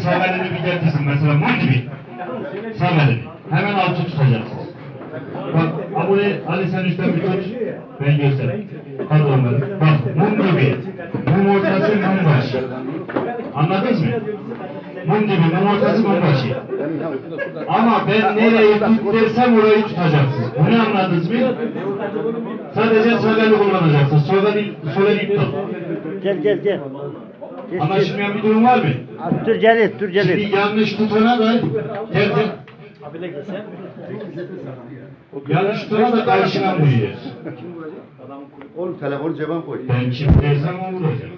Sağ bir getirsin mesela mum gibi. Sağ. Hemen altı tutacaksın. Bak abone Ali sen üstten bir tut. Ben göstereyim. Hadi onları. Bak mum gibi. Mum ortası mum başı. Anladınız mı? Mum gibi mum ortası mum başı. Ama ben nereyi tut dersem orayı tutacaksınız. Bunu anladınız mı? Sadece sol eli kullanacaksın. Sol eli. Gel gel gel. Anlaşılmayan bir durum var mı? Abi, Dur Celil, dur Celil. Şimdi yanlış tutana da ter ter, yanlış tutana da karşına vuruyor. Oğlum telefonu cebine koy. Ben kim dersem o vuracak.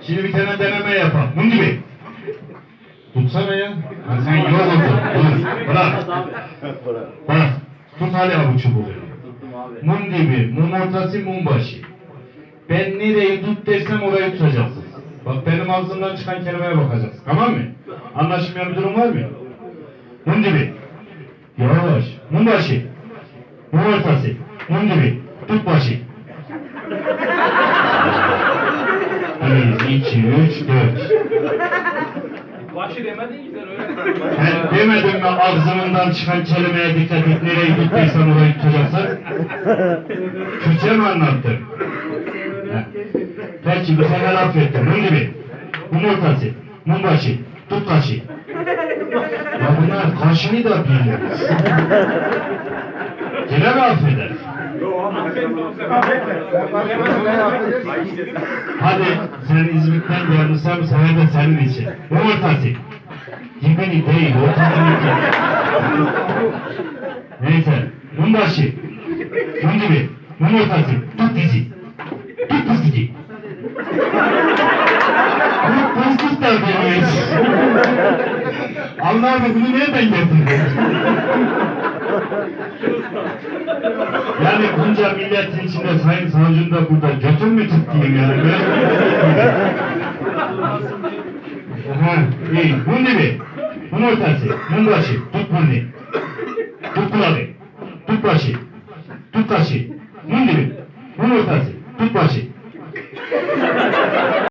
Şimdi bir tane deneme yapalım. Bunun gibi. Tutsana ya. Ha, sen yok oldun. Dur. Bırak. Bırak. Tut hadi abu çubuğu. Mum gibi, mum ortası, mum başı. Ben nereyi tut dersem orayı tutacaksın. Bak benim ağzımdan çıkan kelimeye bakacaksın. Tamam mı? Anlaşılmayan bir durum var mı? Mum gibi. Yavaş. Mum başı. Mum ortası. Mum gibi. Tut başı. Bir, iki, üç, dört. Başı demedin ki sen öyle. Ben demedim mi ağzımdan çıkan kelimeye dikkat et. Nereyi tut dersem orayı tutacaksın. Türkçe mi anlattım? He. Peki bir sefer affettim. Mum gibi. Mum ortası. Mum başı. Tut kaşı. Ya bunlar kaşını da biliyor. Yine mi affeder? Hadi sen İzmit'ten gelmişsem sana da senin için. Mum ortası. Dibini değil, ortasını değil. Neyse, mum başı. Mum gibi. Mum ortası. Tut dizi. Tut dizi. Tut pıstık da bilmeyiz. Allah'ım bunu nereden getirdin? Yani bunca milletin içinde Sayın Savcı'nın da burada götür mü tutayım yani? Ben... Ha, iyi. Bunun gibi. Bunun ortası. Bunun başı. Tut bunu. Tut kulağı. Tut başı. Tut kaşı. Bunun gibi.